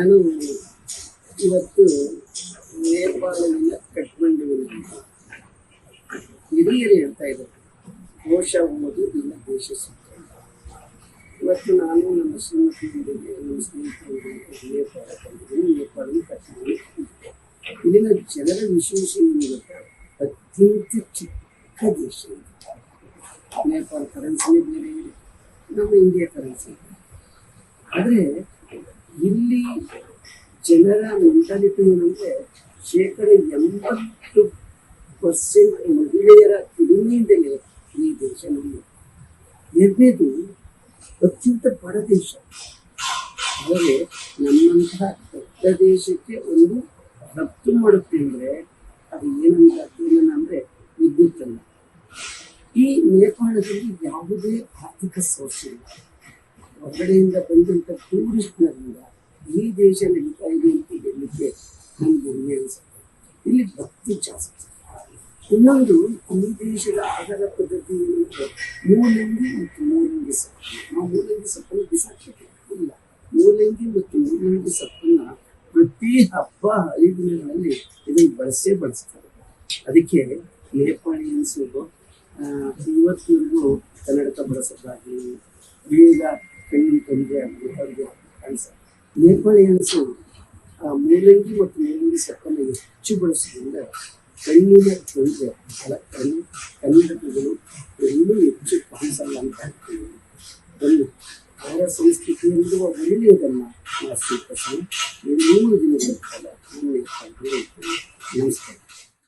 ನಾನು ಇವತ್ತು ನೇಪಾಳದಿಂದ ಕಠ್ಮಂಡುವಿನಲ್ಲಿ ಹಿರಿಯರು ಹೇಳ್ತಾ ಇದ್ದಾರೆ ಕೋಶ ಓದು ಇಲ್ಲ, ದೇಶ ಸಿಕ್ಕ ಇವತ್ತು ನಾನು ನಮ್ಮ ಸ್ನೇಹಿತರಿಗೆ ನಮ್ಮ ಸ್ನೇಹಿತರೊಂದಿಗೆ ನೇಪಾಳ ಬಂದಿದ್ದೀನಿ ನೇಪಾಳದ ಕಠ್ಮಂಡು ಇಲ್ಲಿನ ಜನರ ವಿಶೇಷ ಏನಿರುತ್ತೆ ಅತಿ ಅತ್ಯಂತ ಚಿಕ್ಕ ದೇಶ ನೇಪಾಳ ಕರೆನ್ಸಿ ಬೇರೆ ನಮ್ಮ ಇಂಡಿಯಾ ಕರೆನ್ಸಿ ಆದರೆ ಇಲ್ಲಿ ಜನರ ಮೆಂಟಾಲಿಟಿ ಏನಂದ್ರೆ ಶೇಕಡ ಎಂಬತ್ತು ಪರ್ಸೆಂಟ್ ಮಹಿಳೆಯರ ದುಡಿಮೆಯಿಂದಲೇ ಈ ದೇಶ ನಮ್ಮ. ಎರಡನೇದು ಅತ್ಯಂತ ಬಡ ದೇಶ. ಆದರೆ ನಮ್ಮಂತಹ ದೊಡ್ಡ ದೇಶಕ್ಕೆ ಒಂದು ರಫ್ತು ಮಾಡುತ್ತೆ ಅಂದರೆ ಅದು ಏನಂತ ಏನನ್ನ ಅಂದರೆ ವಿದ್ಯುತ್ ಅಲ್ಲ ಈ ನೇಪಾಳದಲ್ಲಿ ಯಾವುದೇ ಆರ್ಥಿಕ ಸಮಸ್ಯೆ ಇಲ್ಲ. ಹೊರಗಡೆಯಿಂದ ಬಂದಂಥ ಟೂರಿಸ್ಟ್ನರಿಂದ ಈ ದೇಶ ನಡೀತಾ ಇದೆ ಅಂತ ಹೇಳಲಿಕ್ಕೆ ನಮ್ಗೆ ಹೆಮ್ಮೆ ಅನಿಸುತ್ತೆ ಇಲ್ಲಿ ಭಕ್ತಿ ಜಾಸ್ತಿ. ಇನ್ನೊಂದು, ಈ ದೇಶದ ಆಧಾರ ಪದ್ಧತಿ ಏನಂದ್ರೆ ಮೂಲಂಗಿ ಮತ್ತು ಮೂಲಂಗಿ ಸೊಪ್ಪು ಆ ಮೂಲಂಗಿ ಸೊಪ್ಪನ್ನು ಬಿಸಾಕ್ಬೇಕು ಇಲ್ಲ. ಮೂಲಂಗಿ ಮತ್ತು ಮೂಲಂಗಿ ಸೊಪ್ಪನ್ನ ಪ್ರತಿ ಹಬ್ಬ ಹರಿದಿನಗಳಲ್ಲಿ ಇದನ್ನು ಬಳಸೇ ಬಳಸ್ತಾರೆ. ಅದಕ್ಕೆ ನೇಪಾಳಿಯನ್ಸು ಇವತ್ತಿಗೂ ಕನ್ನಡಕ ಬಳಸೋದಾಗಲಿ, ಬೇಗ ಕಣ್ಣಿನ ತೊಂದರೆ ಆಗಲಿ ಅವ್ರಿಗೆ ಕಾಣಿಸುತ್ತೆ ನೇಪಾಳಿಯನ್ಸು ಆ ಮೂಲಂಗಿ ಮತ್ತು ಮೂಲಂಗಿ ಸೊಪ್ಪನ್ನು ಹೆಚ್ಚು ಬಳಸೋದ್ರಿಂದ ಕಣ್ಣಿನ ತೊಂದರೆ ಅಲ್ಲ ಕಣ್ಣು ಕನ್ನಡಕಗಳು ಇನ್ನೂ ಹೆಚ್ಚು ಕಾಣಿಸಲ್ಲ ಅಂತ ಹೇಳ್ತೀನಿ ಒಂದು ಅವರ ಸಂಸ್ಕೃತಿಯಲ್ಲಿರುವ ಒಳ್ಳೆಯದನ್ನು ನಾವು ಸ್ವೀಕರಿಸೋಣ ಈ ಮೂರು ದಿನಗಳ ಕಾಲ ನಮ್ಮ ನೇಪಾಳದಲ್ಲಿ ಇರ್ತೀವಿ. ನಮಸ್ಕಾರ